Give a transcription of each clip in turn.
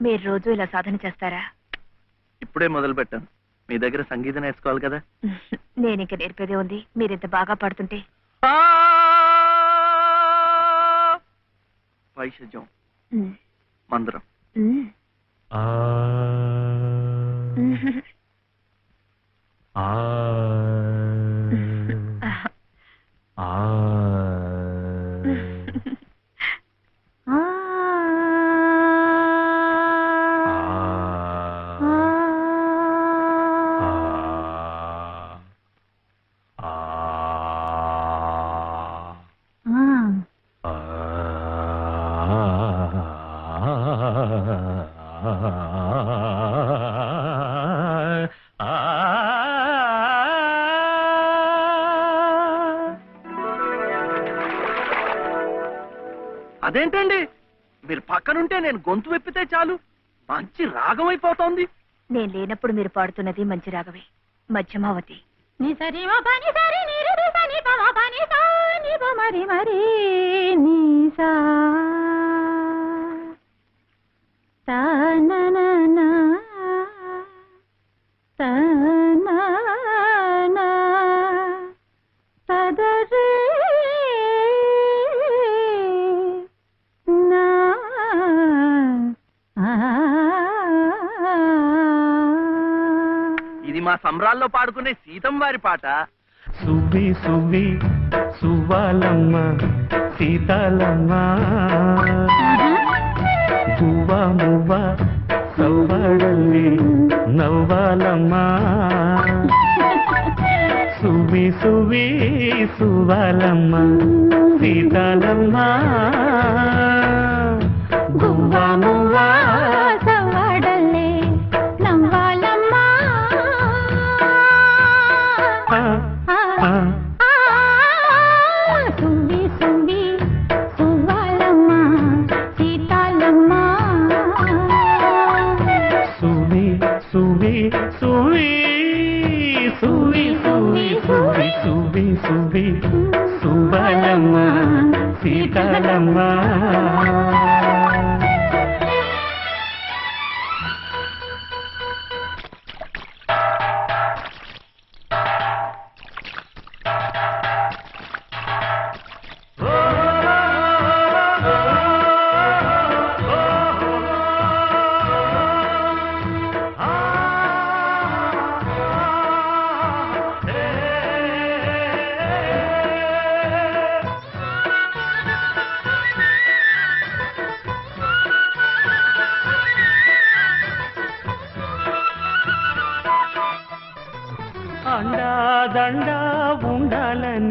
మీరు రోజు ఇలా సాధన చేస్తారా ఇప్పుడే మొదలు పెట్టాను మీ దగ్గర సంగీతం నేర్చుకోవాలి కదా? నేను ఇంక నేర్పేదే ఉంది. మీరు ఇంత బాగా పాడుతుంటే. వైషజ్యం ఉమ్, ఉమ్, ఆ! ఉమ్. ఆ! ఆ! అదేంటండి? మీరు పక్కనుంటే నేను గొంతు వెప్పితే చాలు. మంచి రాగం అయిపోతోంది నేను లేనప్పుడు మీరు పాడుతున్నది మంచి రాగవే మధ్యమావతి. ని సరి మ పని సరి ని రి రి సని ప మ పని సా ని ప మరి మరి ని సా. సా మా సంబరాల్లో పాడుకునే సీతం వారి పాట. సువ్వి సువ్వి సువ్వాలమ్మ సీతాలమ్మ. గువ్వ మువ్వ సవ్వడల్లి నవ్వాలమ్మ. సువ్వి సువ్వి సువ్వాలమ్మ సీతాలమ్మ. గువ్వ మువ్వ తుంబి తుంబి సువ్వాలమ్మ సీతాలమ్మ. సుమి సుమి సుమి సువి సువి సువి సువి సువి సువ్వాలమ్మ సీతాలమ్మ.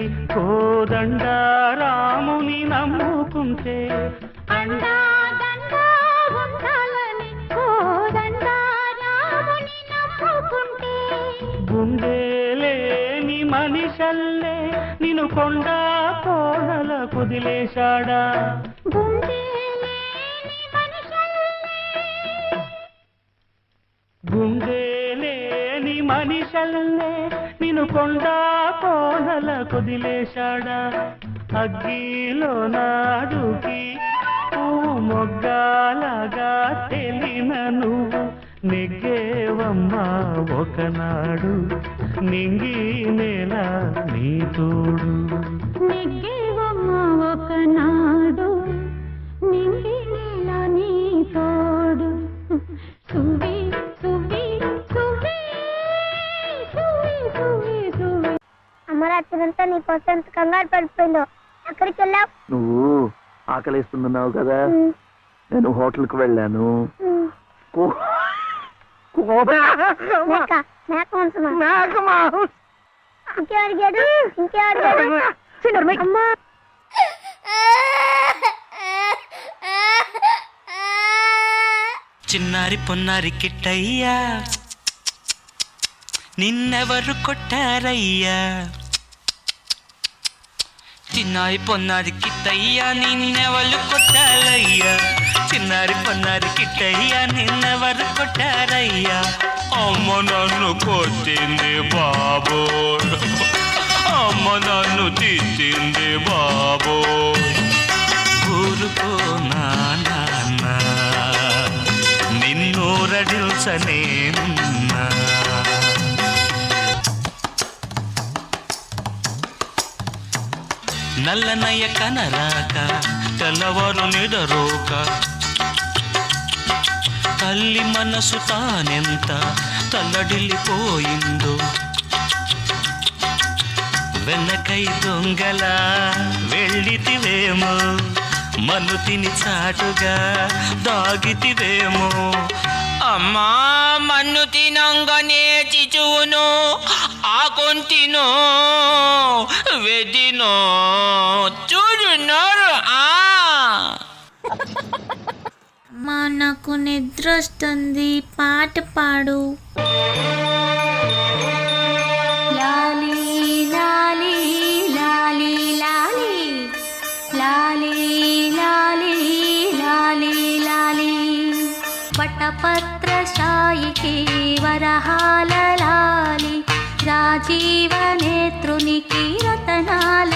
కోదండ రాముని నమ్ముకుంటే. గుండేలేని మనిషల్లే నిను కొండ కోడల కుదిలేశాడా? గుండేలేని మనిషల్లే నిన్ను కొండ కోనల కుదిలేశాడా? అగ్గిలో నాడుకి పువ్వు మొగ్గాలగా తెలిన నువ్వు నెగ్గేవమ్మా ఒకనాడు నింగి నేల నీ తోడు. నెగ్గేవమ్మా ఒకనాడు నీ కోసం ఎంత కంగారు పడిపోయిందో. ఎక్కడికి వెళ్ళావు? నువ్వు ఆకలిస్తున్నావు కదా. నేను వెళ్ళాను. కో- కోబా. మేక మేక మాంసమా? ఇంకే అడిగాడు ఇంకే అడిగాడు అమ్మా. చిన్నారి పొన్నారి కిట్టయ్యా. నిన్నెవరు కొట్టారయ్యా. చిన్నారి పొన్నారి కిట్టయ్యా నిన్నెవరు కొట్టారయ్యా? చిన్నారి పొన్నారి కిట్టయ్యా నిన్నెవరు కొట్టారయ్యా? అమ్మ నన్ను కొట్టింది బాబో. అమ్మ నన్ను తిట్టింది బాబో. ఊరుకో నాన్న. నిన్నూరడిల్సనేనున్నా నల్లనయ్య కనరాక తెల్లవారు నిడరోక. తల్లి మనసు తానెంత తల్లడిల్లిపోయిందో. వెనకై దొంగల వెళ్ళితివేమో మన్ను తిని చాటుగా దాగితివేమో. అమ్మా మన్ను తినంగనే చిచువును ఆ గొంతినో వెదినో చూడున్నారు. మా నాకు నిద్ర వస్తుంది. పాట పాడు. పట్టపత్ర సాయికి వరహాలి లాలి. రాజీవ నేత్రునికి రతనాల